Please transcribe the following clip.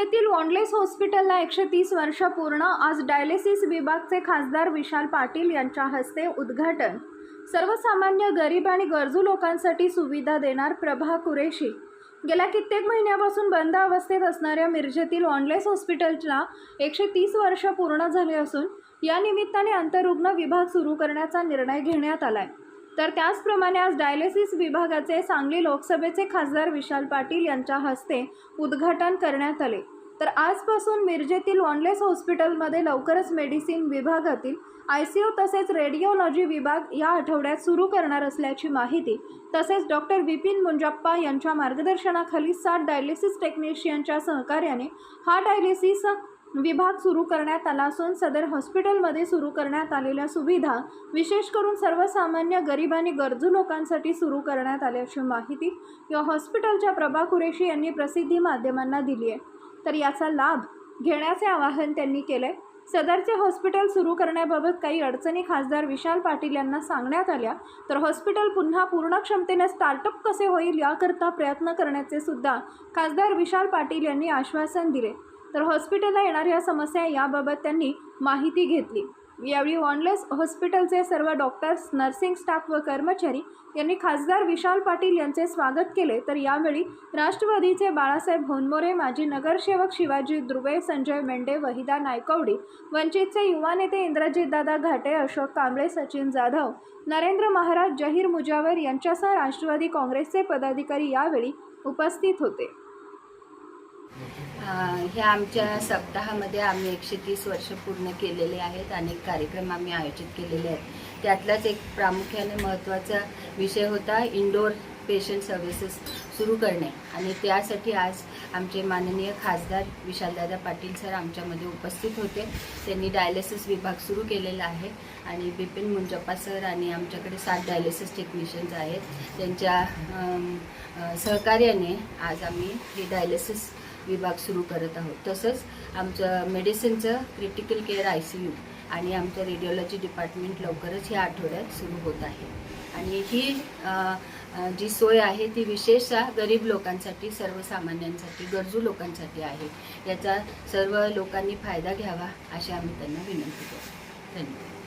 मिरजेतील वॉनलेस हॉस्पिटलला एकशे तीस वर्ष पूर्ण. आज डायलिसिस विभागचे खासदार विशाल पाटील यांच्या हस्ते उद्घाटन. सर्वसामान्य गरीब आणि गरजू लोकांसाठी सुविधा देणार प्रभा कुरेशी. गेल्या कित्येक महिन्यापासून बंद अवस्थेत असणाऱ्या मिरजेतील ऑनलेस हॉस्पिटलला एकशे तीस वर्ष पूर्ण झाले असून या निमित्ताने आंतररुग्ण विभाग सुरू करण्याचा निर्णय घेण्यात आलाय. तर त्याचप्रमाणे आज डायलिसिस विभागाचे सांगली लोकसभेचे खासदार विशाल पाटील यांच्या हस्ते उद्घाटन करण्यात आले. तर आजपासून मिरजेतील ऑनलेस हॉस्पिटलमध्ये लवकरच मेडिसिन विभागातील आय सी यू तसेच रेडिओलॉजी विभाग या आठवड्यात सुरू करणार असल्याची माहिती तसेच डॉक्टर विपिन मुंजाप्पा यांच्या मार्गदर्शनाखाली सात डायलिसिस टेक्निशियनच्या सहकार्याने हा डायलिसिस विभाग सुरू करण्यात आला असून सदर हॉस्पिटलमध्ये सुरू करण्यात आलेल्या सुविधा विशेष करून सर्वसामान्य गरीब आणि गरजू लोकांसाठी सुरू करण्यात आल्याची माहिती या हॉस्पिटलच्या प्रभा कुरेशी यांनी प्रसिद्धी माध्यमांना दिली आहे. तर याचा लाभ घेण्याचे आवाहन त्यांनी केले सदरचे हॉस्पिटल सुरू करण्याबाबत काही अडचणी खासदार विशाल पाटील यांना सांगण्यात आल्या. तर हॉस्पिटल पुन्हा पूर्ण क्षमतेने स्टार्टअप कसे होईल याकरता प्रयत्न करण्याचे सुद्धा खासदार विशाल पाटील यांनी आश्वासन दिले. तर हॉस्पिटलला येणाऱ्या समस्या याबाबत त्यांनी माहिती घेतली. यावेळी वॉनलेस हॉस्पिटलचे सर्व डॉक्टर्स नर्सिंग स्टाफ व कर्मचारी यांनी खासदार विशाल पाटील यांचे स्वागत केले. तर यावेळी राष्ट्रवादीचे बाळासाहेब होनमोरे माजी नगरसेवक शिवाजी दुर्वे संजय मेंढे वहिदा नायकवडी वंचितचे युवा नेते इंद्रजितदादा घाटे अशोक कांबळे सचिन जाधव नरेंद्र महाराज जहीर मुजावर यांच्यासह राष्ट्रवादी काँग्रेसचे पदाधिकारी यावेळी उपस्थित होते. ह्या आमच्या सप्ताहामध्ये आम्ही एकशे तीस वर्ष पूर्ण केलेले आहेत. अनेक कार्यक्रम आम्ही आयोजित केलेले आहेत. त्यातलाच एक प्रामुख्याने महत्त्वाचा विषय होता इंडोर पेशंट सर्व्हिसेस सुरू करणे. आणि त्यासाठी आज आमचे माननीय खासदार विशालदादा पाटील सर आमच्यामध्ये उपस्थित होते. त्यांनी डायलिसिस विभाग सुरू केलेला आहे. आणि बिपिन मुंजप्पा सर आणि आमच्याकडे सात डायलिसिस टेक्निशियन्स आहेत. त्यांच्या सहकार्याने आज आम्ही हे डायलिसिस विभाग सुरू करत आहोत. तसंच आमचं मेडिसिनचं critical care I C U आणि आमचं रेडिओलॉजी डिपार्टमेंट लवकरच ह्या आठवड्यात सुरू होत आहे. आणि ही जी सोय आहे ती विशेषतः गरीब लोकांसाठी सर्वसामान्यांसाठी गरजू लोकांसाठी आहे. याचा सर्व लोकांनी फायदा घ्यावा अशी आम्ही त्यांना विनंती करतो. धन्यवाद.